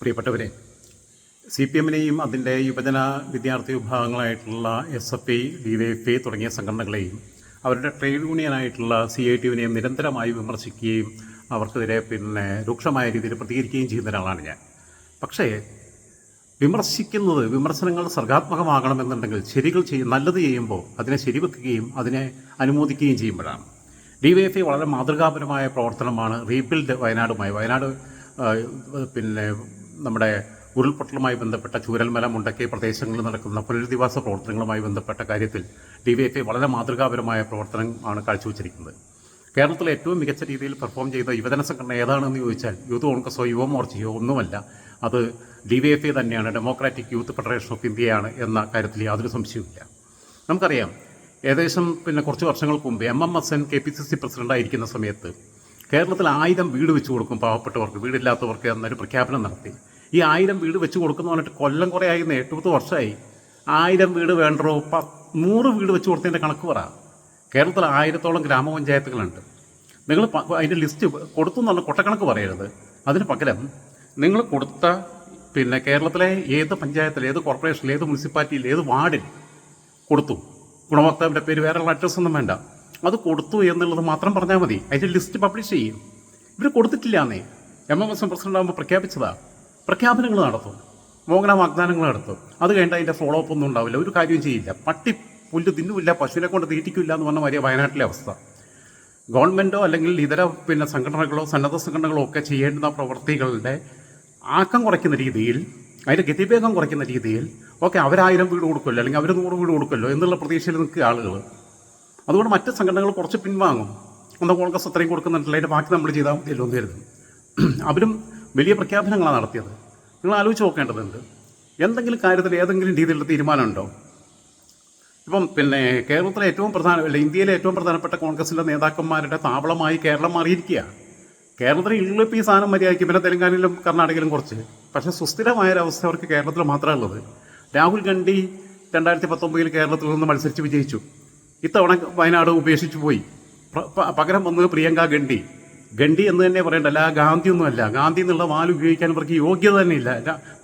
പ്രിയപ്പെട്ടവരെ C P എമ്മിനെയും അതിന്റെ യുവജന വിദ്യാർത്ഥി വിഭാഗങ്ങളായിട്ടുള്ള S F I D Y F I തുടങ്ങിയ സംഘടനകളെയും അവരുടെ ട്രേഡ് യൂണിയനായിട്ടുള്ള സി ഐ ടി യുവിനെയും നിരന്തരമായി വിമർശിക്കുകയും അവർക്കെതിരെ പിന്നെ രൂക്ഷമായ രീതിയിൽ പ്രതികരിക്കുകയും ചെയ്യുന്ന ഒരാളാണ് ഞാൻ. പക്ഷേ വിമർശിക്കുന്നത് വിമർശനങ്ങൾ സർഗാത്മകമാകണമെന്നുണ്ടെങ്കിൽ ശരികൾ ചെയ്യും നല്ലത് ചെയ്യുമ്പോൾ അതിനെ ശരിവെക്കുകയും അതിനെ അനുമോദിക്കുകയും ചെയ്യുമ്പോഴാണ്. ഡി വൈ എഫ് ഐ വളരെ മാതൃകാപരമായ പ്രവർത്തനമാണ് റീബിൽഡ് വയനാടുമായി. വയനാട് പിന്നെ നമ്മുടെ ഉരുൾപൊട്ടലുമായി ബന്ധപ്പെട്ട ചൂരൽമല മുണ്ടക്കൈ പ്രദേശങ്ങളിൽ നടക്കുന്ന പുനരധിവാസ പ്രവർത്തനങ്ങളുമായി ബന്ധപ്പെട്ട കാര്യത്തിൽ ഡി വൈ എഫ് ഐ വളരെ മാതൃകാപരമായ പ്രവർത്തനമാണ് കാഴ്ചവെച്ചിരിക്കുന്നത്. കേരളത്തിലെ ഏറ്റവും മികച്ച രീതിയിൽ പെർഫോം ചെയ്ത യുവജന സംഘടന ഏതാണെന്ന് ചോദിച്ചാൽ യൂത്ത് കോൺഗ്രസോ യുവമോർച്ചയോ ഒന്നുമല്ല. അത് ഡി വൈ എഫ് ഐ തന്നെയാണ് ഡെമോക്രാറ്റിക് യൂത്ത് ഫെഡറേഷൻ ഓഫ് ഇന്ത്യയാണ് എന്ന കാര്യത്തിൽ യാതൊരു സംശയവുമില്ല. നമുക്കറിയാം ഏകദേശം പിന്നെ കുറച്ച് വർഷങ്ങൾക്ക് മുമ്പ് M M S N K P C C പ്രസിഡന്റായിരിക്കുന്ന സമയത്ത് കേരളത്തിൽ ആയിരം വീട് വെച്ച് കൊടുക്കും പാവപ്പെട്ടവർക്ക് വീടില്ലാത്തവർക്ക് എന്നൊരു പ്രഖ്യാപനം നടത്തി. ഈ ആയിരം വീട് വെച്ച് കൊടുക്കുന്ന പറഞ്ഞിട്ട് കൊല്ലം കുറേ ആയി എട്ട് പത്ത് വർഷമായി. ആയിരം വീട് വേണ്ടോ പ നൂറ് വീട് വെച്ച് കൊടുത്തതിന്റെ കണക്ക് പറ. കേരളത്തിൽ ആയിരത്തോളം ഗ്രാമപഞ്ചായത്തുകളുണ്ട്. നിങ്ങൾ അതിന്റെ ലിസ്റ്റ് കൊടുത്തു എന്ന് കൊട്ടക്കണക്ക് പറയരുത്. അതിന് പകരം നിങ്ങൾ കൊടുത്ത പിന്നെ കേരളത്തിലെ ഏത് പഞ്ചായത്തിൽ ഏത് കോർപ്പറേഷനിൽ ഏത് മുനിസിപ്പാലിറ്റിയിൽ ഏത് വാർഡിൽ കൊടുത്തു. ഗുണഭോക്താവിന്റെ പേര് വേറെയുള്ള അഡ്രസ്സൊന്നും വേണ്ട. അത് കൊടുത്തു എന്നുള്ളത് മാത്രം പറഞ്ഞാൽ മതി. അതിന്റെ ലിസ്റ്റ് പബ്ലിഷ് ചെയ്യും. ഇവർ കൊടുത്തിട്ടില്ലാന്നേ. M M S M president ആകുമ്പോൾ പ്രഖ്യാപിച്ചതാ. പ്രഖ്യാപനങ്ങൾ നടത്തും. മോഹന വാഗ്ദാനങ്ങൾ നടത്തും. അത് കഴിഞ്ഞാൽ അതിന്റെ ഫോളോ അപ്പ് ഒന്നും ഉണ്ടാവില്ല. ഒരു കാര്യവും ചെയ്യില്ല. പട്ടി പുല്ല് തിന്നുമില്ല പശുവിനെ കൊണ്ട് തീറ്റിക്കില്ല എന്ന് പറഞ്ഞ വലിയ വയനാട്ടിലെ അവസ്ഥ. ഗവൺമെന്റോ അല്ലെങ്കിൽ ഇതര പിന്നെ സംഘടനകളോ സന്നദ്ധ സംഘടനകളോ ഒക്കെ ചെയ്യേണ്ടുന്ന പ്രവൃത്തികളുടെ ആക്കം കുറയ്ക്കുന്ന രീതിയിൽ അതിന്റെ ഗതിവേഗം കുറയ്ക്കുന്ന രീതിയിൽ ഓക്കെ അവരായിരം വീട് കൊടുക്കുമല്ലോ അല്ലെങ്കിൽ അവർ നൂറ് വീട് കൊടുക്കുമല്ലോ എന്നുള്ള പ്രതീക്ഷയിൽ നിൽക്കുക ആളുകൾ അതുകൊണ്ട് മറ്റ് സംഘടനകൾ കുറച്ച് പിൻവാങ്ങും. ഒന്ന് കോൺഗ്രസ് അത്രയും കൊടുക്കുന്നുണ്ടല്ലോ അതിന്റെ ബാക്കി നമ്മൾ ചെയ്താൽ മതിയല്ലോ എന്ന് കരുതും അവരും വലിയ പ്രഖ്യാപനങ്ങളാണ് നടത്തിയത്. നിങ്ങൾ ആലോചിച്ച് നോക്കേണ്ടതുണ്ട്. എന്തെങ്കിലും കാര്യത്തിൽ ഏതെങ്കിലും രീതിയിലുള്ള തീരുമാനമുണ്ടോ? ഇപ്പം പിന്നെ കേരളത്തിലെ ഏറ്റവും പ്രധാന അല്ല ഇന്ത്യയിലെ ഏറ്റവും പ്രധാനപ്പെട്ട കോൺഗ്രസിന്റെ നേതാക്കന്മാരുടെ താവളമായി കേരളം മാറിയിരിക്കുക. കേരളത്തിൽ ഉള്ളിപ്പോൾ ഈ സാധനം മര്യാദയ്ക്ക് പിന്നെ തെലങ്കാനയിലും കർണാടകയിലും കുറച്ച്. പക്ഷേ സുസ്ഥിരമായൊരവസ്ഥ അവർക്ക് കേരളത്തിൽ മാത്രമേ ഉള്ളത്. രാഹുൽ ഗാന്ധി രണ്ടായിരത്തി പത്തൊമ്പതിൽ കേരളത്തിൽ നിന്ന് മത്സരിച്ച് വിജയിച്ചു. ഇത്തവണ വയനാട് ഉപേക്ഷിച്ചു പോയി. പകരം വന്നത് പ്രിയങ്ക ഗണ്ഡി ഗണ്ഡി എന്ന് തന്നെ പറയണ്ട അല്ല ഗാന്ധി ഒന്നുമല്ല ഗാന്ധി എന്നുള്ള വാൽ ഉപയോഗിക്കാൻ ഇവർക്ക് യോഗ്യത തന്നെ ഇല്ല.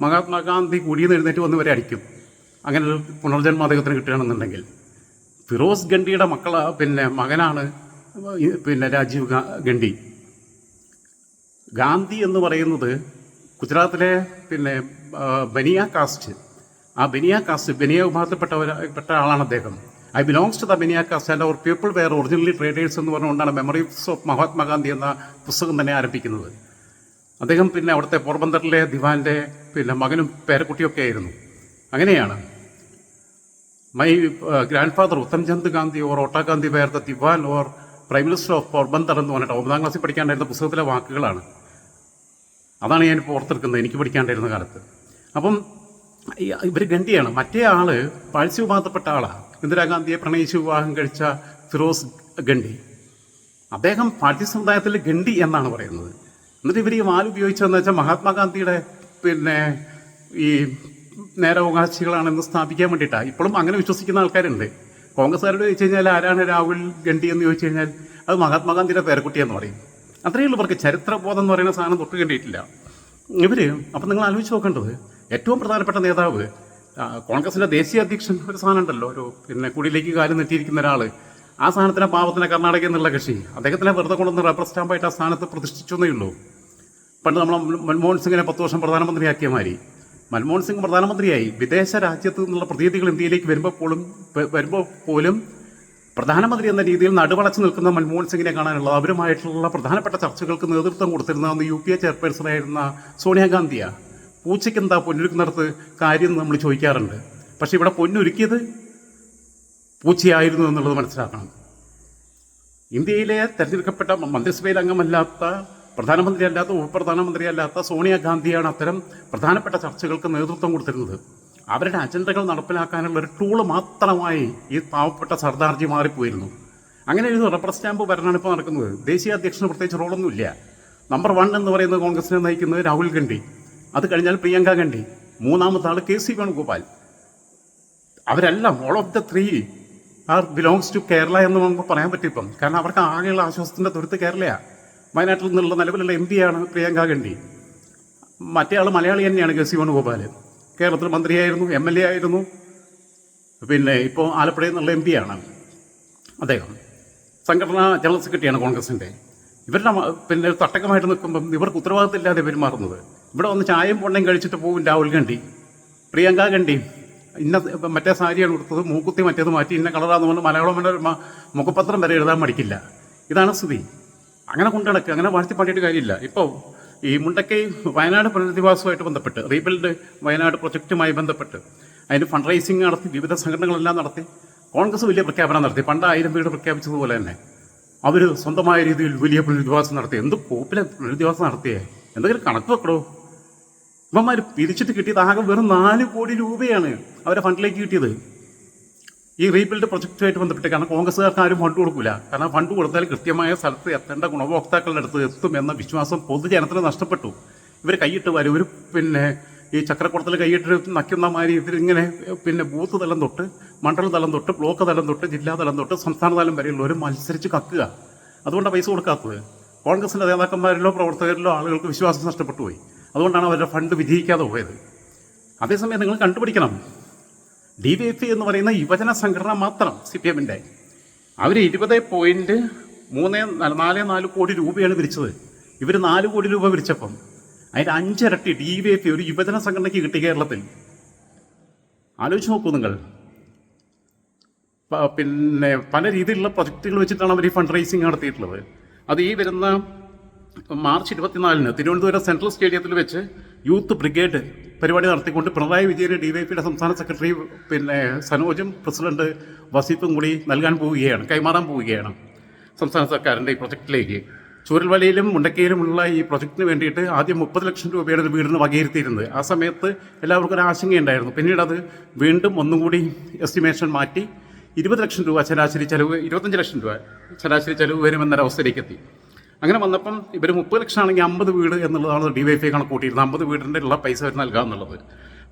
മഹാത്മാഗാന്ധി മഹാത്മാഗാന്ധി നിന്ന് എഴുന്നേറ്റ് വന്ന് വരെ അടിക്കും. അങ്ങനെ ഒരു പുനർജന്മ അദ്ദേഹത്തിന് കിട്ടുകയാണെന്നുണ്ടെങ്കിൽ. ഫിറോസ് ഗണ്ഡിയുടെ മക്കള പിന്നെ മകനാണ് പിന്നെ രാജീവ് ഗണ്ഡി ഗാന്ധി. എന്ന് പറയുന്നത് ഗുജറാത്തിലെ പിന്നെ ബനിയ കാസ്റ്റ്. ആ ബനിയ കാസ്റ്റ് ബനിയ വിഭാഗത്തിൽപ്പെട്ടവരായ ആളാണ് അദ്ദേഹം. I belongs to the Bania caste and our people were originally traders എന്ന് പറഞ്ഞുകൊണ്ടാണ് മെമ്മറീസ് ഓഫ് മഹാത്മാഗാന്ധി എന്ന പുസ്തകം തന്നെ ആരംഭിക്കുന്നത്. അദ്ദേഹം പിന്നെ അവിടുത്തെ പോർബന്തറിലെ ദിവാന്റെ പിന്നെ മകനും പേരക്കുട്ടിയൊക്കെ ആയിരുന്നു. അങ്ങനെയാണ്. My grandfather Uttamchand Gandhi or Ota Gandhi were the Diwan or prime minister of Porbandar എന്ന് പറഞ്ഞിട്ട് ഒമ്പതാം ക്ലാസ്സിൽ പഠിക്കാണ്ടായിരുന്ന പുസ്തകത്തിലെ വാക്കുകളാണ്. അതാണ് ഞാൻ ഇപ്പോൾ ഓർത്തെടുക്കുന്നത് എനിക്ക് പഠിക്കാണ്ടായിരുന്ന കാലത്ത്. അപ്പം ഇവർ ഗണ്ടിയാണ് മറ്റേ ആൾ വിഭാഗത്തിൽപ്പെട്ട ആളാണ് ഇന്ദിരാഗാന്ധിയെ പ്രണയിച്ച് വിവാഹം കഴിച്ച ഫിറോസ് ഗണ്ഡി. അദ്ദേഹം പാർട്ടി സമുദായത്തിൽ ഗണ്ഡി എന്നാണ് പറയുന്നത്. എന്നിട്ട് ഇവർ ഈ വാൽ ഉപയോഗിച്ചതെന്ന് വെച്ചാൽ മഹാത്മാഗാന്ധിയുടെ പിന്നെ ഈ നേരവകാശികളാണെന്ന് സ്ഥാപിക്കാൻ വേണ്ടിയിട്ടാണ് ഇപ്പോഴും അങ്ങനെ വിശ്വസിക്കുന്ന ആൾക്കാരുണ്ട്. കോൺഗ്രസ്സുകാരോട് ചോദിച്ചു കഴിഞ്ഞാൽ ആരാണ് രാഹുൽ ഗണ്ഡി എന്ന് ചോദിച്ചു കഴിഞ്ഞാൽ അത് മഹാത്മാഗാന്ധിയുടെ പേരക്കുട്ടി എന്ന് പറയും. അത്രയേ ഉള്ളൂ ഇവർക്ക് ചരിത്രബോധം എന്ന് പറയുന്ന സാധനം തൊട്ട് കണ്ടിട്ടില്ല ഇവർ അപ്പം നിങ്ങൾ ആലോചിച്ച് നോക്കേണ്ടത് ഏറ്റവും പ്രധാനപ്പെട്ട നേതാവ് കോൺഗ്രസിന്റെ ദേശീയ അധ്യക്ഷൻ ഒരു സാധനം ഉണ്ടല്ലോ ഒരു പിന്നെ കുടിയിലേക്ക് കാര്യം നെറ്റിയിരിക്കുന്ന ഒരാൾ ആ സാധനത്തിനെ പാവത്തിനെ കർണാടകയിൽ നിന്നുള്ള കക്ഷി. അദ്ദേഹത്തിനെ വെറുതെ കൊണ്ടുവന്ന് റബ്ബർ സ്റ്റാമ്പായിട്ട് ആ സ്ഥാനത്ത് പ്രതിഷ്ഠിച്ചെന്നേ ഉള്ളൂ. പണ്ട് നമ്മൾ മൻമോഹൻ സിംഗിനെ പത്ത് വർഷം പ്രധാനമന്ത്രിയാക്കിയ മാതിരി. മൻമോഹൻ സിംഗ് പ്രധാനമന്ത്രിയായി. വിദേശ രാജ്യത്ത് നിന്നുള്ള പ്രതിനിധികൾ ഇന്ത്യയിലേക്ക് വരുമ്പോൾ പോലും വരുമ്പോൾ പോലും പ്രധാനമന്ത്രി എന്ന രീതിയിൽ നടുവളച്ച് നിൽക്കുന്ന മൻമോഹൻ സിംഗിനെ കാണാനുള്ള അവരുമായിട്ടുള്ള പ്രധാനപ്പെട്ട ചർച്ചകൾക്ക് നേതൃത്വം കൊടുത്തിരുന്ന അന്ന് യു പി എ ചെയർപേഴ്സണായിരുന്ന സോണിയാഗാന്ധിയാണ് പൂച്ചയ്ക്ക് എന്താ പൊന്നൊരുക്കുന്നിടത്ത് കാര്യം നമ്മൾ ചോദിക്കാറുണ്ട്. പക്ഷേ ഇവിടെ പൊന്നൊരുക്കിയത് പൂച്ചയായിരുന്നു എന്നുള്ളത് മനസ്സിലാക്കണം. ഇന്ത്യയിലെ തെരഞ്ഞെടുക്കപ്പെട്ട മന്ത്രിസഭയിൽ അംഗമല്ലാത്ത പ്രധാനമന്ത്രി അല്ലാത്ത ഉപപ്രധാനമന്ത്രി അല്ലാത്ത സോണിയാഗാന്ധിയാണ് അത്തരം പ്രധാനപ്പെട്ട ചർച്ചകൾക്ക് നേതൃത്വം കൊടുത്തിരുന്നത്. അവരുടെ അജണ്ടകൾ നടപ്പിലാക്കാനുള്ള ഒരു ടൂൾ മാത്രമായി ഈ പാവപ്പെട്ട സർദാർജി മാറിപ്പോയിരുന്നു. അങ്ങനെ ഒരു റബ്ബർ സ്റ്റാമ്പ് ഭരണമാണ് ഇപ്പോൾ നടക്കുന്നത്. ദേശീയ അധ്യക്ഷന് പ്രത്യേകിച്ച് റോളൊന്നുമില്ല. നമ്പർ വൺ എന്ന് പറയുന്നത് കോൺഗ്രസിനെ നയിക്കുന്നത് രാഹുൽ ഗാന്ധി. അത് കഴിഞ്ഞാൽ പ്രിയങ്ക ഗാന്ധി മൂന്നാമത്തെ ആൾ കെ സി വേണുഗോപാൽ. അവരെല്ലാം all of the three are belongs to Kerala എന്ന് നമുക്ക് പറയാൻ പറ്റും ഇപ്പം. കാരണം അവർക്ക് ആകെയുള്ള ആശ്വാസത്തിന്റെ തുരുത്ത് കേരളയാണ് വയനാട്ടിൽ നിന്നുള്ള നിലവിലുള്ള എം പിയാണ് പ്രിയങ്ക ഗാന്ധി. മറ്റേ ആൾ മലയാളി തന്നെയാണ് കെ സി വേണുഗോപാൽ കേരളത്തിൽ മന്ത്രിയായിരുന്നു എം എൽ എ ആയിരുന്നു. പിന്നെ ഇപ്പോൾ ആലപ്പുഴയിൽ നിന്നുള്ള എം പി ആണ്. അദ്ദേഹം. സംഘടനാ ജനറൽ സെക്രട്ടറിയാണ് കോൺഗ്രസിന്റെ ഇവരുടെ പിന്നെ തട്ടകമായിട്ട് നിൽക്കുമ്പം ഇവർക്ക് ഉത്തരവാദിത്തമില്ലാതെ പെരുമാറുന്നത് ഇവിടെ വന്ന് ചായയും പൊണ്ണയും കഴിച്ചിട്ട് പോകും രാഹുൽ ഗാന്ധി. പ്രിയങ്ക ഗാന്ധി. ഇന്ന മറ്റേ സാരിയാണ് കൊടുത്തത് മൂക്കുത്തി മറ്റേത് മാറ്റി ഇന്ന കളറാന്ന് പറഞ്ഞ് മലയാളം മനോരമ മുഖപത്രം വരെ എഴുതാൻ മടിക്കില്ല. ഇതാണ് സ്ഥിതി. അങ്ങനെ കൊണ്ടിടക്ക് അങ്ങനെ വാഴ്ത്തി പാടിയിട്ട് കാര്യമില്ല. ഇപ്പോൾ ഈ മുണ്ടക്കൈ വയനാട് പുനരധിവാസവുമായിട്ട് ബന്ധപ്പെട്ട് റീബിൽഡ് വയനാട് പ്രൊജക്റ്റുമായി ബന്ധപ്പെട്ട് അതിന് ഫണ്ട് റൈസിങ് നടത്തി വിവിധ സംഘടനകളെല്ലാം നടത്തി കോൺഗ്രസ് വലിയ പ്രഖ്യാപനം നടത്തി. പണ്ട് ആയിരം വീട് പ്രഖ്യാപിച്ചതുപോലെ തന്നെ. അവർ സ്വന്തമായ രീതിയിൽ വലിയ പുനരധിവാസം നടത്തി. എന്ത് പോപ്പിലെ പുനരധിവാസം നടത്തിയേ? എന്തെങ്കിലും കണക്ക് വെക്കണോ ഇവന്മാർ പിരിച്ചിട്ട് കിട്ടിയത് ആകെ വെറും നാല് കോടി രൂപയാണ് അവരെ ഫണ്ടിലേക്ക് കിട്ടിയത്. ഈ റീബിൽഡ് പ്രൊജക്റ്റുമായിട്ട് ബന്ധപ്പെട്ട് കാരണം കോൺഗ്രസ്സുകാർക്ക് ആരും ഫണ്ട് കൊടുക്കില്ല കാരണം ഫണ്ട് കൊടുത്താൽ കൃത്യമായ സ്ഥലത്ത് എത്തേണ്ട ഗുണഭോക്താക്കളുടെ അടുത്ത് എത്തും എന്ന വിശ്വാസം പൊതുജനത്തിന് നഷ്ടപ്പെട്ടു. ഇവർ കൈയിട്ട് വരും ഒരു പിന്നെ ഈ ചക്രക്കുളത്തിൽ കൈയിട്ട് നയ്ക്കുന്ന മാതിരി ഇങ്ങനെ പിന്നെ ബൂത്ത് തലം തൊട്ട് മണ്ഡല തലം തൊട്ട് ബ്ലോക്ക് തലം തൊട്ട് ജില്ലാ തലം തൊട്ട് സംസ്ഥാന തലം വരെയുള്ളവർ മത്സരിച്ച് കക്കുക. അതുകൊണ്ടാണ് പൈസ കൊടുക്കാത്തത്. കോൺഗ്രസിന്റെ നേതാക്കന്മാരിലോ പ്രവർത്തകരിലോ ആളുകൾക്ക് വിശ്വാസം നഷ്ടപ്പെട്ടു പോയി. അതുകൊണ്ടാണ് അവരുടെ ഫണ്ട് വിജയിക്കാതെ പോയത്. അതേസമയം നിങ്ങൾ കണ്ടുപിടിക്കണം. ഡി വി എഫ് എന്ന് പറയുന്ന യുവജന സംഘടന മാത്രം സി പി എമ്മിന്റെ അവർ ഇരുപത് പോയിന്റ് മൂന്ന് നാല് നാല് കോടി രൂപയാണ് പിരിച്ചത് ഇവർ നാല് കോടി രൂപ പിരിച്ചപ്പം അതിന്റെ അഞ്ചിരട്ടി ഡി വി എഫ് ഒരു യുവജന സംഘടനയ്ക്ക് കിട്ടി കേരളത്തിൽ. ആലോചിച്ച് നോക്കൂ നിങ്ങൾ. പിന്നെ പല രീതിയിലുള്ള പ്രൊജക്റ്റുകൾ വെച്ചിട്ടാണ് അവർ ഈ ഫണ്ട് റൈസിങ് നടത്തിയിട്ടുള്ളത്. അത് ഈ വരുന്ന മാർച്ച് ഇരുപത്തിനാലിന് തിരുവനന്തപുരം സെൻട്രൽ സ്റ്റേഡിയത്തിൽ വെച്ച് യൂത്ത് ബ്രിഗേഡ് പരിപാടി നടത്തിക്കൊണ്ട് പിണറായി വിജയന് ഡി വൈ പിയുടെ സംസ്ഥാന സെക്രട്ടറി പിന്നെ സനോജും പ്രസിഡന്റ് വസീഫും കൂടി നൽകാൻ പോവുകയാണ് കൈമാറാൻ പോവുകയാണ് സംസ്ഥാന സർക്കാരിന്റെ ഈ പ്രൊജക്റ്റിലേക്ക്. ചൂരൽവലയിലും മുണ്ടക്കയിലുമുള്ള ഈ പ്രൊജക്റ്റിന് വേണ്ടിയിട്ട് ആദ്യം മുപ്പത് ലക്ഷം രൂപയുടെ ഒരു വീടിന് വകയിരുത്തിയിരുന്നത്. ആ സമയത്ത് എല്ലാവർക്കും ഒരു ആശങ്കയുണ്ടായിരുന്നു പിന്നീട് അത് വീണ്ടും ഒന്നും കൂടി എസ്റ്റിമേഷൻ മാറ്റി ഇരുപത് ലക്ഷം രൂപ ശരാശരി ചെലവ് ഇരുപത്തഞ്ച് ലക്ഷം രൂപ ശരാശരി ചെലവ് വരുമെന്നൊരവസ്ഥയിലേക്ക് എത്തി. അങ്ങനെ വന്നപ്പം ഇവർ മുപ്പത് ലക്ഷം ആണെങ്കിൽ അമ്പത് വീട് എന്നുള്ളതാണ് ഡി വൈ എഫ് കണക്കൂട്ടിയിരുന്നത് അമ്പത് വീടിന്റെ ഉള്ള പൈസ അവർ നൽകാം എന്നുള്ളത്.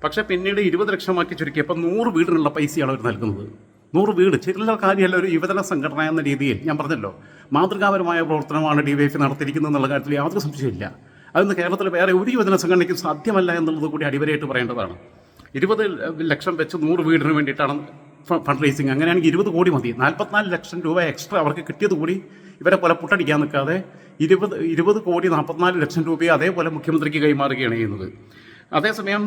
പക്ഷേ പിന്നീട് ഇരുപത് ലക്ഷമാക്കി ചുരുക്കിയപ്പോൾ നൂറ് വീടിനുള്ള പൈസയാണ് അവർ നൽകുന്നത്. നൂറ് വീട് ചില കാര്യമല്ല ഒരു യുവജന സംഘടന എന്ന രീതിയിൽ ഞാൻ പറഞ്ഞല്ലോ. മാതൃകാപരമായ പ്രവർത്തനമാണ് ഡി വൈ എഫ് നടത്തിയിരിക്കുന്നത് എന്നുള്ള കാര്യത്തിൽ യാതൊരു സംശയമില്ല അതൊന്ന് കേരളത്തിൽ വേറെ ഒരു യുവജന സംഘടനയ്ക്കും സാധ്യമല്ല എന്നുള്ളത് കൂടി അടിവരായിട്ട് പറയേണ്ടതാണ്. ഇരുപത് ലക്ഷം വെച്ച് നൂറ് വീടിന് വേണ്ടിയിട്ടാണ് ഫ- ഫണ്ട് റേസിങ് അങ്ങനെയാണെങ്കിൽ ഇരുപത് കോടി മതി. നാൽപ്പത്തിനാല് ലക്ഷം രൂപ എക്സ്ട്രാ അവർക്ക് കിട്ടിയത് കൂടി ഇവരെ പോലെ പുട്ടടിക്കാൻ നിൽക്കാതെ ഇരുപത് ഇരുപത് കോടി നാൽപ്പത്തിനാല് ലക്ഷം രൂപയെ അതേപോലെ മുഖ്യമന്ത്രിക്ക് കൈമാറുകയാണ് ചെയ്യുന്നത്. അതേസമയം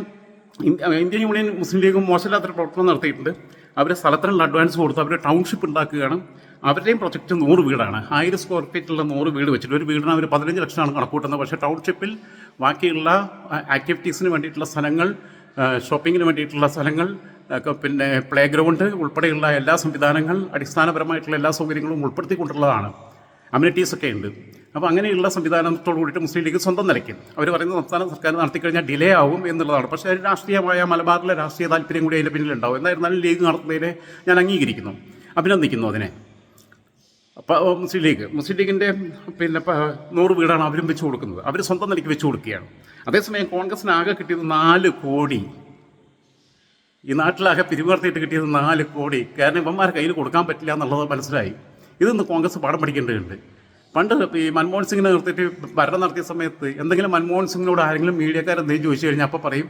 ഇന്ത്യൻ യൂണിയൻ മുസ്ലിം ലീഗും മോശമില്ലാത്തൊരു പ്രവർത്തനം നടത്തിയിട്ടുണ്ട്. അവർ സ്ഥലത്തിനുള്ള അഡ്വാൻസ് കൊടുത്ത് അവർ ടൗൺഷിപ്പ് ഉണ്ടാക്കുകയാണ്. അവരുടെയും പ്രൊജക്റ്റ് നൂറ് വീടാണ്. ആയിരം സ്ക്വയർ ഫീറ്റുള്ള നൂറ് വീട് വെച്ചിട്ട് ഒരു വീടിന് അവർ പതിനഞ്ച് ലക്ഷമാണ് കണക്കൂട്ടുന്നത്. പക്ഷേ ടൗൺഷിപ്പിൽ ബാക്കിയുള്ള ആക്ടിവിറ്റീസിന് വേണ്ടിയിട്ടുള്ള സ്ഥലങ്ങൾ ഷോപ്പിങ്ങിന് വേണ്ടിയിട്ടുള്ള സ്ഥലങ്ങൾ പിന്നെ പ്ലേ ഗ്രൗണ്ട് ഉൾപ്പെടെയുള്ള എല്ലാ സംവിധാനങ്ങൾ അടിസ്ഥാനപരമായിട്ടുള്ള എല്ലാ സൗകര്യങ്ങളും ഉൾപ്പെടുത്തിക്കൊണ്ടുള്ളതാണ്. അമ്യൂണിറ്റീസ് ഒക്കെ ഉണ്ട്. അപ്പോൾ അങ്ങനെയുള്ള സംവിധാനത്തോട് കൂടിയിട്ട് മുസ്ലിം ലീഗ് സ്വന്തം നിലയ്ക്ക്. അവർ പറയുന്നത് സംസ്ഥാന സർക്കാർ നടത്തിക്കഴിഞ്ഞാൽ ഡിലേ ആവും എന്നുള്ളതാണ്. പക്ഷേ രാഷ്ട്രീയമായ മലബാറിലെ രാഷ്ട്രീയ താല്പര്യം കൂടി അതിന്റെ പിന്നിലുണ്ടാവും. എന്നായിരുന്നാലും ലീഗ് നടത്തുന്നതിനെ ഞാൻ അംഗീകരിക്കുന്നു. അഭിനന്ദിക്കുന്നു അതിനെ. അപ്പോൾ മുസ്ലിം ലീഗ് മുസ്ലിം ലീഗിന്റെ പിന്നെ നൂറ് വീടാണ് അവരും വെച്ച് കൊടുക്കുന്നത്. അവർ സ്വന്തം നിലയ്ക്ക് വെച്ച് കൊടുക്കുകയാണ്. അതേസമയം കോൺഗ്രസിന് ആകെ കിട്ടിയത് നാല് കോടി ഈ നാട്ടിലാകെ പിരിമുറത്തിയിട്ട് കിട്ടിയത് നാല് കോടി. കാരണം ഇവന്മാരെ കയ്യിൽ കൊടുക്കാൻ പറ്റില്ല എന്നുള്ളത് മനസ്സിലായി. ഇതൊന്ന് കോൺഗ്രസ് പാഠം പഠിക്കേണ്ടതുണ്ട്. പണ്ട് ഈ മൻമോഹൻ സിംഗിനെ നിർത്തിയിട്ട് ഭരണം നടത്തിയ സമയത്ത് എന്തെങ്കിലും മൻമോഹൻ സിംഗിനോട് ആരെങ്കിലും മീഡിയക്കാരെന്തെങ്കിലും ചോദിച്ചു കഴിഞ്ഞാൽ അപ്പോൾ പറയും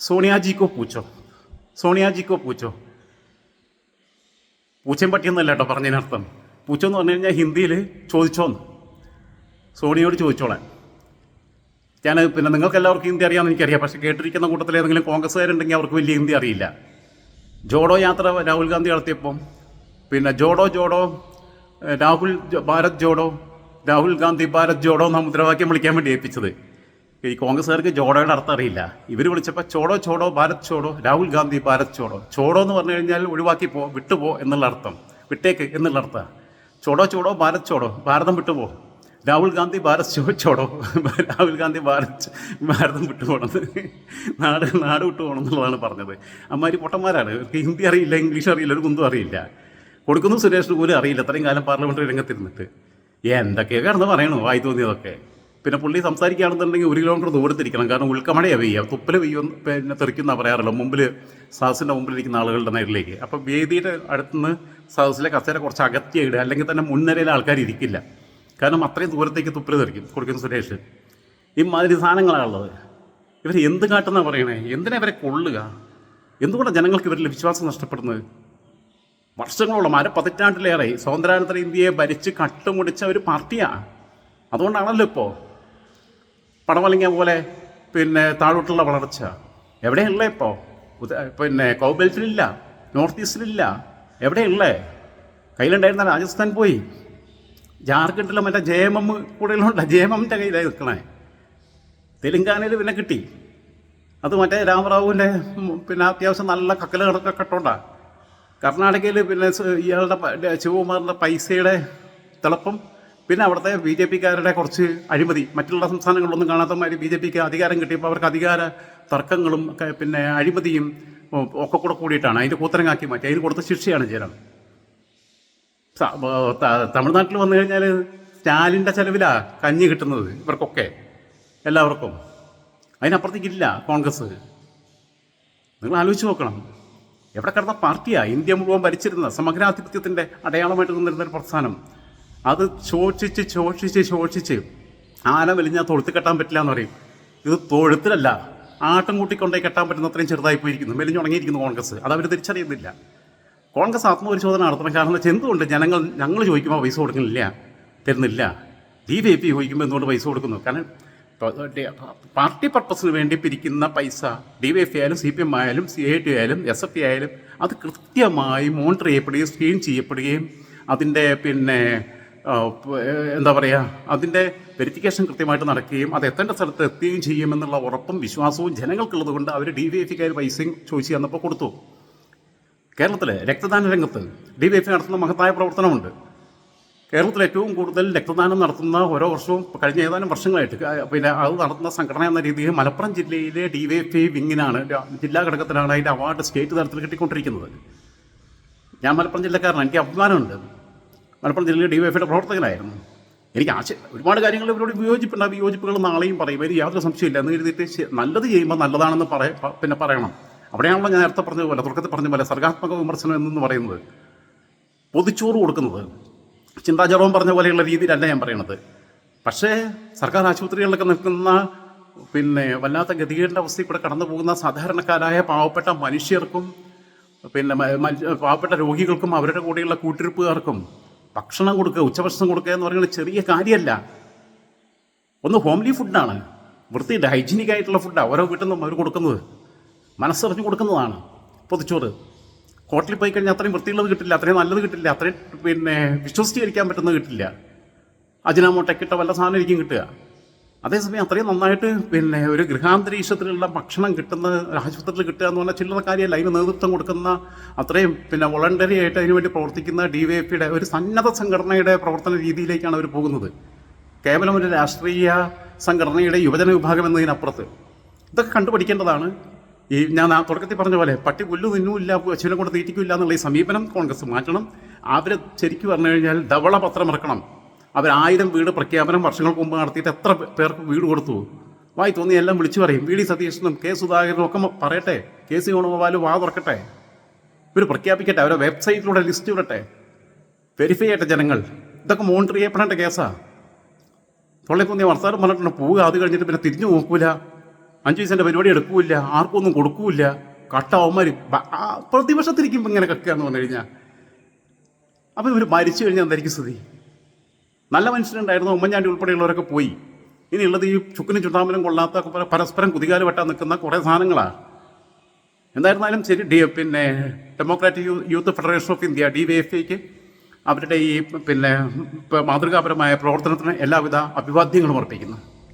സോണിയാജിക്കോ പൂച്ചോ? സോണിയാജിക്കോ പൂച്ചോ? പൂച്ചയും പട്ടിയൊന്നുമല്ല കേട്ടോ പറഞ്ഞതിനർത്ഥം. പൂച്ച എന്ന് പറഞ്ഞു കഴിഞ്ഞാൽ ഹിന്ദിയിൽ ചോദിച്ചോന്ന്. സോണിയോട് ചോദിച്ചോളാൻ. ഞാൻ പിന്നെ നിങ്ങൾക്ക് എല്ലാവർക്കും ഹിന്ദി അറിയാമെന്ന് എനിക്കറിയാം. പക്ഷേ കേട്ടിരിക്കുന്ന കൂട്ടത്തിൽ ഏതെങ്കിലും കോൺഗ്രസ്സുകാരുണ്ടെങ്കിൽ അവർക്ക് വലിയ ഹിന്ദി അറിയില്ല. ജോഡോ യാത്ര രാഹുൽ ഗാന്ധി നടത്തിയപ്പം പിന്നെ ജോഡോ ജോഡോ രാഹുൽ ഭാരത് ജോഡോ രാഹുൽ ഗാന്ധി ഭാരത് ജോഡോ എന്ന മുദ്രാവാക്യം വിളിക്കാൻ വേണ്ടി ഏൽപ്പിച്ചത്. ഈ കോൺഗ്രസ്സുകാർക്ക് ജോഡോയുടെ അർത്ഥം അറിയില്ല. ഇവർ വിളിച്ചപ്പോൾ ചോടോ ചോടോ ഭാരത് ചോടോ രാഹുൽ ഗാന്ധി ഭാരത് ചോടോ ചോടോ എന്ന് പറഞ്ഞു കഴിഞ്ഞാൽ ഒഴിവാക്കി പോ വിട്ടുപോ എന്നുള്ള അർത്ഥം. വിട്ടേക്ക് എന്നുള്ള അർത്ഥം. ചോടോ ചോടോ ഭാരത് ചോടോ ഭാരതം വിട്ടുപോ. രാഹുൽ ഗാന്ധി ഭാരത് ചോദിച്ചോടോ? ചോടോ രാഹുൽ ഗാന്ധി ഭാരത് ഭാരതം വിട്ടു പോകണം നാട് നാട് വിട്ടു പോകണം എന്നുള്ളതാണ് പറഞ്ഞത്. അമ്മാരി പൊട്ടന്മാരാണ്. ഇവർക്ക് ഹിന്ദി അറിയില്ല ഇംഗ്ലീഷ് അറിയില്ല ഒരു കുന്തും അറിയില്ല. കൊടുക്കുന്ന സുരേഷിന് പോലും അറിയില്ല. അത്രയും കാലം പാർലമെന്ററി രംഗത്തിരുന്നിട്ട്. എന്തൊക്കെയോ കിടന്ന് പറയണോ വായി തോന്നിയതൊക്കെ. പിന്നെ പുള്ളി സംസാരിക്കുകയാണെന്നുണ്ടെങ്കിൽ ഒരു കിലോമീറ്റർ ദൂരത്തിരിക്കണം. കാരണം ഉൾക്കമഴയാണ് പെയ്യുക തുപ്പൽ പെയ്യും പിന്നെ തെറിക്കുന്ന പറയാറുള്ളൂ മുമ്പിൽ സദസ്സിന്റെ മുമ്പിലിരിക്കുന്ന ആളുകളുടെ നേരിലേക്ക്. അപ്പോൾ വേദിയുടെ അടുത്തുനിന്ന് സദസ്സിലെ കസേര കുറച്ച് അകത്തിയ ഇടുക. അല്ലെങ്കിൽ തന്നെ മുൻനിരയിലെ ആൾക്കാർ ഇരിക്കില്ല കാരണം അത്രയും ദൂരത്തേക്ക് തുപ്പൽ തെറിക്കും കൊടുക്കുന്ന സുരേഷ്. ഇമാതിരി സാധനങ്ങളാണുള്ളത്. ഇവർ എന്ത് കാട്ടുന്ന പറയണേ? എന്തിനാ ഇവരെ കൊള്ളുക? എന്തുകൊണ്ടാണ് ജനങ്ങൾക്ക് ഇവരിൽ വിശ്വാസം നഷ്ടപ്പെടുന്നത്? വർഷങ്ങളോളം അര പതിറ്റാണ്ടിലേറെ സ്വാതന്ത്ര്യാനന്തര ഇന്ത്യയെ ഭരിച്ച് കട്ടുമുടിച്ച ഒരു പാർട്ടിയാണ് അതുകൊണ്ടാണല്ലോ ഇപ്പോൾ പടവലങ്ങിയ പോലെ പിന്നെ താഴോട്ടുള്ള വളർച്ച. എവിടെയുള്ള ഇപ്പോൾ പിന്നെ കൗബെൽറ്റിലില്ല നോർത്ത് ഈസ്റ്റിലില്ല. എവിടെയുള്ളേ? കയ്യിലുണ്ടായിരുന്ന രാജസ്ഥാൻ പോയി. ജാർഖണ്ഡിലെ മറ്റേ ജെ എം എം കൂടുതലുണ്ട് ജെ എം എമ്മിന്റെ കയ്യിലായി നിൽക്കണേ. തെലുങ്കാനയിൽ പിന്നെ കിട്ടി. അത് മറ്റേ രാമറാവുവിന്റെ പിന്നെ അത്യാവശ്യം നല്ല കക്കലുകളൊക്കെ കെട്ടോണ്ടാണ് കർണാടകയിൽ പിന്നെ ഇയാളുടെ ശിവകുമാറിന്റെ പൈസയുടെ തിളപ്പം പിന്നെ അവിടുത്തെ ബി ജെ പിക്കാരുടെ കുറച്ച് അഴിമതി. മറ്റുള്ള സംസ്ഥാനങ്ങളിലൊന്നും കാണാത്തമാതിരി ബി ജെ പിക്ക് അധികാരം കിട്ടിയപ്പോൾ അവർക്ക് അധികാര തർക്കങ്ങളും ഒക്കെ പിന്നെ അഴിമതിയും ഒക്കെ കൂടെ കൂടിയിട്ടാണ്. അതിന്റെ കൂത്തരങ്ങാക്കി മാറ്റി. അതിന് കൊടുത്ത ശിക്ഷയാണ് ജനം തമിഴ്നാട്ടിൽ വന്നു കഴിഞ്ഞാൽ സ്റ്റാലിന്റെ ചെലവിലാണ് കഞ്ഞി കിട്ടുന്നത് ഇവർക്കൊക്കെ. എല്ലാവർക്കും. അതിനപ്പുറത്തേക്കില്ല കോൺഗ്രസ്. നിങ്ങൾ ആലോചിച്ച് നോക്കണം. എവിടെ കിടന്ന പാർട്ടിയാണ് ഇന്ത്യ മുഴുവൻ ഭരിച്ചിരുന്ന സമഗ്രാധിപത്യത്തിന്റെ അടയാളമായിട്ട് നിന്നിരുന്ന ഒരു പ്രസ്ഥാനം. അത് ശോഷിച്ച് ശോഷിച്ച് ശോഷിച്ച് ആന വലിഞ്ഞാൽ തൊഴുത്ത് കെട്ടാൻ പറ്റില്ല എന്ന് പറയും. ഇത് തൊഴുത്തിലല്ല ആട്ടം കൂട്ടിക്കൊണ്ടേ കെട്ടാൻ പറ്റുന്ന അത്രയും ചെറുതായി പോയിരിക്കുന്നു. മെലിഞ്ഞുണങ്ങിയിരിക്കുന്നു കോൺഗ്രസ്. അത് അവർ തിരിച്ചറിയുന്നില്ല. കോൺഗ്രസ് ആത്മപരിശോധന നടത്തണം. കാരണം വെച്ചാൽ എന്തുകൊണ്ട് ജനങ്ങൾ ഞങ്ങൾ ചോദിക്കുമ്പോൾ പൈസ കൊടുക്കുന്നില്ല? തരുന്നില്ല. ഡി ജെ പി ചോദിക്കുമ്പോൾ എന്തുകൊണ്ട് പൈസ കൊടുക്കുന്നു? കാരണം പാർട്ടി പർപ്പസിന് വേണ്ടി പിരിക്കുന്ന പൈസ ഡി വൈ എഫ് ആയാലും സി പി എം ആയാലും സി ഐ ടി ആയാലും എസ് എഫ് ഐ ആയാലും അത് കൃത്യമായി മോണിറ്റർ ചെയ്യപ്പെടുകയും സ്ക്രീൻ ചെയ്യപ്പെടുകയും അതിന്റെ പിന്നെ എന്താ പറയുക അതിന്റെ വെരിഫിക്കേഷൻ കൃത്യമായിട്ട് നടക്കുകയും അത് എത്തേണ്ട സ്ഥലത്ത് എത്തുകയും ചെയ്യുമെന്നുള്ള ഉറപ്പും വിശ്വാസവും ജനങ്ങൾക്കുള്ളത് കൊണ്ട് അവർ ഡി വൈ എഫിക്കാർ പൈസയും ചോദിച്ചു തന്നപ്പോൾ കൊടുത്തു. കേരളത്തിൽ രക്തദാന രംഗത്ത് ഡി വൈ എഫ് നടത്തുന്ന മഹത്തായ പ്രവർത്തനമുണ്ട്. കേരളത്തിൽ ഏറ്റവും കൂടുതൽ രക്തദാനം നടത്തുന്ന ഓരോ വർഷവും കഴിഞ്ഞ ഏതാനും വർഷങ്ങളായിട്ട് പിന്നെ അത് നടത്തുന്ന സംഘടന എന്ന രീതിയിൽ മലപ്പുറം ജില്ലയിലെ ഡി വൈ എഫ് വിങ്ങിനാണ് ജില്ലാ ഘടകത്തിലാണ് അതിന്റെ അവാർഡ് സ്റ്റേറ്റ് തലത്തിൽ കിട്ടിക്കൊണ്ടിരിക്കുന്നത്. ഞാൻ മലപ്പുറം ജില്ലക്കാരനാണ് എനിക്ക് അഭിമാനമുണ്ട്. മലപ്പുറം ജില്ലയിലെ ഡി വൈ എഫിയുടെ പ്രവർത്തകനായിരുന്നു. എനിക്ക് ആശയ ഒരുപാട് കാര്യങ്ങൾ ഇവരോട് വിയോജിപ്പുണ്ട്. ആ വിയോജിപ്പുകൾ നാളെയും പറയും. ഇത് യാതൊരു സംശയമില്ല എന്ന് കരുതിയിട്ട് നല്ലത് ചെയ്യുമ്പോൾ നല്ലതാണെന്ന് പറയ പിന്നെ പറയണം. അവിടെയാണല്ലോ ഞാൻ നേരത്തെ പറഞ്ഞതുപോലെ തുടക്കത്തിൽ പറഞ്ഞ പോലെ സർഗാത്മക വിമർശനം എന്നു പറയുന്നത്? പൊതിച്ചോറ് കൊടുക്കുന്നത്. ചിന്താജറവും ജെറോം പറഞ്ഞ പോലെയുള്ള രീതിയിലല്ല ഞാൻ പറയണത്. പക്ഷേ സർക്കാർ ആശുപത്രികളിലൊക്കെ നിൽക്കുന്ന പിന്നെ വല്ലാത്ത ഗതികേടിന്റെ അവസ്ഥയിൽ കൂടെ കടന്നു പോകുന്ന സാധാരണക്കാരായ പാവപ്പെട്ട മനുഷ്യർക്കും പിന്നെ പാവപ്പെട്ട രോഗികൾക്കും അവരുടെ കൂടെയുള്ള കൂട്ടിരിപ്പുകാർക്കും ഭക്ഷണം കൊടുക്കുക ഉച്ചഭക്ഷണം കൊടുക്കുക എന്ന് പറയുന്നത് ചെറിയ കാര്യമല്ല. ഒന്ന് ഹോംലി ഫുഡാണ്. വൃത്തിയുടെ ഹൈജീനിക് ആയിട്ടുള്ള ഫുഡാണ് ഓരോ വീട്ടിൽ നിന്നും അവർ കൊടുക്കുന്നത്. മനസ്സറിഞ്ഞ് കൊടുക്കുന്നതാണ്. പൊതിച്ചോറ് ഹോട്ടലിൽ പോയി കഴിഞ്ഞാൽ അത്രയും വൃത്തിയുള്ളത് കിട്ടില്ല അത്രയും നല്ലത് കിട്ടില്ല അത്രയും പിന്നെ വിശ്വസിച്ചിരിക്കാൻ പറ്റുന്നത് കിട്ടില്ല. അജിനാമോട്ടൊക്കെ വല്ല സാധനം ഇരിക്കും കിട്ടുക. അതേസമയം അത്രയും നന്നായിട്ട് പിന്നെ ഒരു ഗൃഹാന്തരീക്ഷത്തിലുള്ള ഭക്ഷണം കിട്ടുന്ന ആശുപത്രിയിൽ കിട്ടുക എന്ന് പറഞ്ഞാൽ ചില്ലറ കാര്യമല്ല. അതിന് നേതൃത്വം കൊടുക്കുന്ന അത്രയും പിന്നെ വോളണ്ടറി ആയിട്ട് അതിനുവേണ്ടി പ്രവർത്തിക്കുന്ന ഡി വൈ എഫ് ഒരു സന്നദ്ധ സംഘടനയുടെ പ്രവർത്തന രീതിയിലേക്കാണ് അവർ പോകുന്നത്. കേവലം ഒരു രാഷ്ട്രീയ സംഘടനയുടെ യുവജന വിഭാഗം എന്നതിനപ്പുറത്ത്. ഇതൊക്കെ കണ്ടുപഠിക്കേണ്ടതാണ്. ഈ ഞാൻ തുടക്കത്തിൽ പറഞ്ഞ പോലെ പട്ടി പുല്ല് തിന്നൂല്ല പശുവിനെ കൊണ്ട് തീറ്റിക്കില്ല എന്നുള്ള ഈ സമീപനം കോൺഗ്രസ് മാറ്റണം. അവർ ശരിക്കും പറഞ്ഞു കഴിഞ്ഞാൽ ധവള പത്രം ഇറക്കണം. അവർ ആയിരം വീട് പ്രഖ്യാപനം വർഷങ്ങൾക്ക് മുമ്പ് നടത്തിയിട്ട് എത്ര പേർക്ക് വീട് കൊടുത്തു? വായി തോന്നി എല്ലാം വിളിച്ചു പറയും. വി ഡി സതീശനും കെ സുധാകരനും ഒക്കെ പറയട്ടെ. കെ സി വേണുഗോപാലും വാ തുറക്കട്ടെ. ഇവർ പ്രഖ്യാപിക്കട്ടെ. അവരെ വെബ്സൈറ്റിലൂടെ ലിസ്റ്റ് വിടട്ടെ. വെരിഫൈ ചെയ്യട്ടെ ജനങ്ങൾ. ഇതൊക്കെ മോണിറ്റർ ചെയ്യപ്പെടേണ്ട കേസാണ് തൊള്ളിക്കൊന്നിയ വർത്താനം പറഞ്ഞിട്ടുണ്ട്. പോവുക അത് കഴിഞ്ഞിട്ട് പിന്നെ തിരിഞ്ഞു നോക്കൂല. അഞ്ച് പൈസന്റെ പരിപാടി എടുക്കൂല ആർക്കും ഒന്നും കൊടുക്കൂല കട്ട അവന്മാർ പ്രതിപക്ഷത്തിരിക്കുമ്പോൾ ഇങ്ങനെ കക്കുക എന്ന് പറഞ്ഞു കഴിഞ്ഞാൽ അപ്പോൾ ഇവർ മരിച്ചു കഴിഞ്ഞാൽ എന്തായിരിക്കും സ്ഥിതി? നല്ല മനുഷ്യരുണ്ടായിരുന്നു ഉമ്മൻചാണ്ടി ഉൾപ്പെടെയുള്ളവരൊക്കെ പോയി. ഇനിയുള്ളത് ഈ ചുക്കിനും ചുണ്ടാമ്പലും കൊള്ളാത്ത പരസ്പരം കുതികാൽ വെട്ടാൻ നിൽക്കുന്ന കുറേ സാധനങ്ങളാണ് എന്തായിരുന്നാലും ശരി ഡി പിന്നെ democratic youth federation of India D Y F ഐക്ക് അവരുടെ ഈ പിന്നെ മാതൃകാപരമായ പ്രവർത്തനത്തിന് എല്ലാവിധ അഭിവാദ്യങ്ങളും അർപ്പിക്കുന്നു.